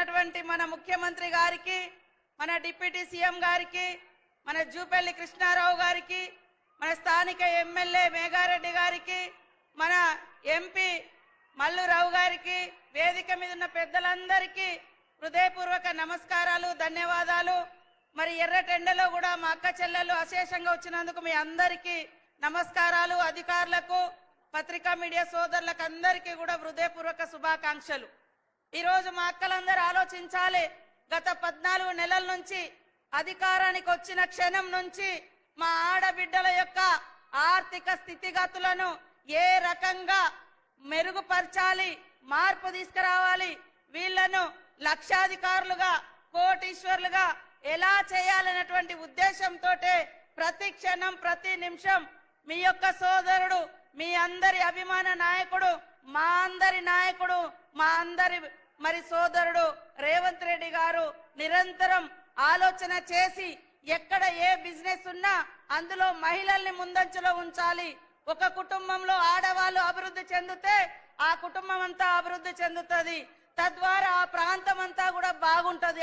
ఉన్నటువంటి మన ముఖ్యమంత్రి గారికి మన డిప్యూటీ సీఎం గారికి మన జూపల్లి కృష్ణారావు గారికి మన స్థానిక ఎమ్మెల్యే మేఘారెడ్డి గారికి మన ఎంపీ మల్లురావు గారికి వేదిక మీద ఉన్న పెద్దలందరికీ హృదయపూర్వక నమస్కారాలు ధన్యవాదాలు. మరి ఎర్రటెండలో కూడా మా అక్క చెల్లెలు అశేషంగా వచ్చినందుకు మీ అందరికీ నమస్కారాలు అధికారులకు పత్రికా మీడియా సోదరులకు అందరికీ కూడా హృదయపూర్వక శుభాకాంక్షలు. ఈరోజు మా అక్కలందరూ ఆలోచించాలి. గత పద్నాలుగు నెలల నుంచి అధికారానికి వచ్చిన క్షణం నుంచి మా ఆడబిడ్డల యొక్క ఆర్థిక స్థితిగతులను ఏ రకంగా మెరుగుపరచాలి మార్పు తీసుకురావాలి వీళ్ళను లక్షాధికారులుగా కోటీశ్వర్లుగా ఎలా చేయాలనేటువంటి ఉద్దేశంతో ప్రతి క్షణం ప్రతి నిమిషం మీ యొక్క సోదరుడు మీ అందరి అభిమాన నాయకుడు మా అందరి నాయకుడు మా అందరి మరి సోదరుడు రేవంత్ రెడ్డి గారు నిరంతరం ఆలోచన చేసి ఎక్కడ ఏ బిజినెస్ ఉన్నా అందులో మహిళల్ని ముందంజలో ఉంచాలి. ఒక కుటుంబంలో ఆడవాళ్ళు అభివృద్ధి చెందితే ఆ కుటుంబం అంతా అభివృద్ధి చెందుతుంది. తద్వారా ఆ ప్రాంతం అంతా కూడా బాగుంటది.